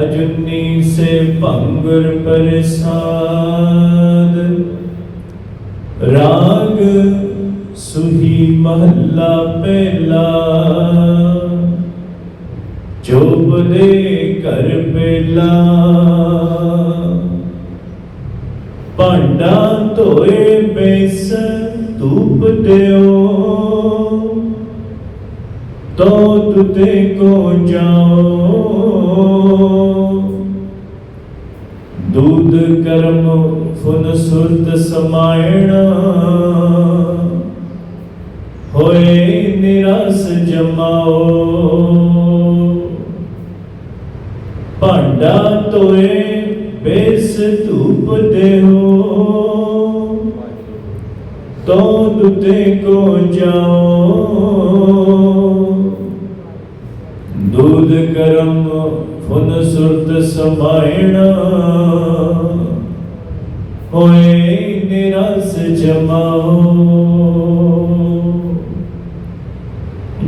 ਅਜੂਨੀ ਸੇ ਭੰਗੁਰ ਪ੍ਰਸਾਦ। ਰਾਗ ਸੁਹੀ ਮਹੱਲਾ ਪਹਿਲਾ। ਚੋਪ ਦੇ ਘਰ ਪਹਿਲਾ ਭਾਂਡਾ ਧੋਏ ਬੇਸ ਧੂਪ ਦਿਓ। ਤੋ ਤੁਤੇ ਕੋ ਜਾਓ। ਸਮਾਇਣਾ। ਹੋਏ ਨਿਰਸ ਜਮਾਓ। ਭਾਂਡਾ ਤੋਏ ਬੇਸ ਧੂਪ ਦੇਹੋ ਤੋ ਤੁਤੇ ਕੋ ਜਾਓ। ਦੂਧ ਕਰਮ ਫੁਨ ਸੁਰਤ ਸਮਾਇਣਾ।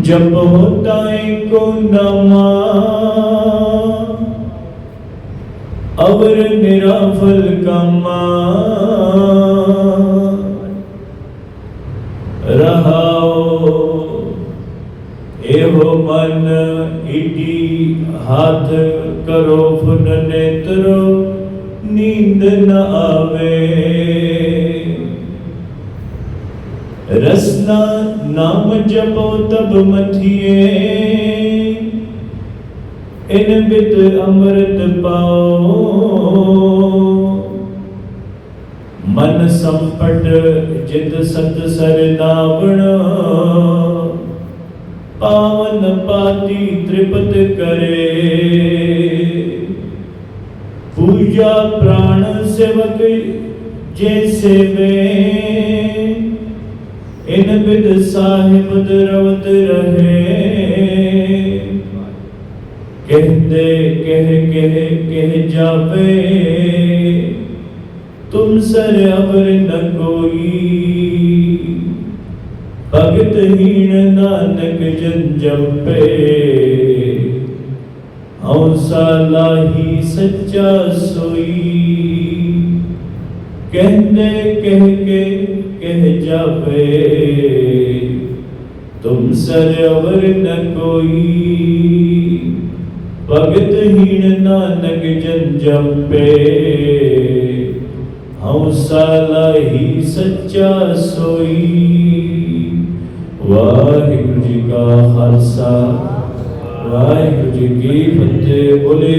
ਜਪ ਹੋਤਾ ਕੋ ਨਮਾ। ਅਵਰ ਨਿਰਾਫਲ ਕਮਾ। ਰਹਾਓ, ਇਹੋ ਮਨ ਇਡੀ ਹੱਥ ਕਰੋ ਫੁਨ ਨੇਤਰੋ, ਨੀਂਦ ਨ ਆਵੇ। ਰਸਨਾ ਨਾਮ ਜਪੋ ਤਬ ਮਥਿਏ ਇਨ ਬਿਤ ਅੰਮ੍ਰਿਤ ਪਾਓ। ਮਨ ਸੰਪਟ ਜਿਤ ਸਤ ਸਰ ਨਾਵਣ। ਪਾਵਨ ਪਾਤੀ ਤ੍ਰਿਪਤ ਕਰੇ। ਪੂਜਾ ਪ੍ਰਾਣ ਸੇਵਕ ਜੇ ਸੇਵੇ। ਇਨ ਬਿਦ ਸਾਹਿਬ ਦਰਵਤ ਰਹੇ। ਕਹਿੰਦੇ, ਕਹਿ ਕਹਿ ਕਹਿ ਜਾਵੇ, ਤੁਮ ਸਰ ਅਵਰ ਨ ਕੋਈ। ਭਗਤ ਹੀਣ ਨਾਨਕ ਜਨ ਜਪੇ ਹਉਸਾ ਲਾਹੀ ਸੱਚਾ ਸੋਈ। ਕਹਿੰਦੇ, ਕਹਿ ਕੇ ਕਹਿ ਜਾਵੇ, ਤੁਮ ਸਰ ਅਵਰ ਨ ਕੋਈ। ਭਗਤ ਹੀਣ ਨਾਨਕ ਜਨ ਜਪੇ ਹਉਸਾ ਲਾਹੀ ਸੱਚਾ ਵਾਹਿਗੁਰੂ ਜੀ ਕਾ ਖਾਲਸਾ। ਵਾਹਿਗੁਰੂ ਜੀ ਕੀ ਫਤਿਹ। ਬੋਲੇ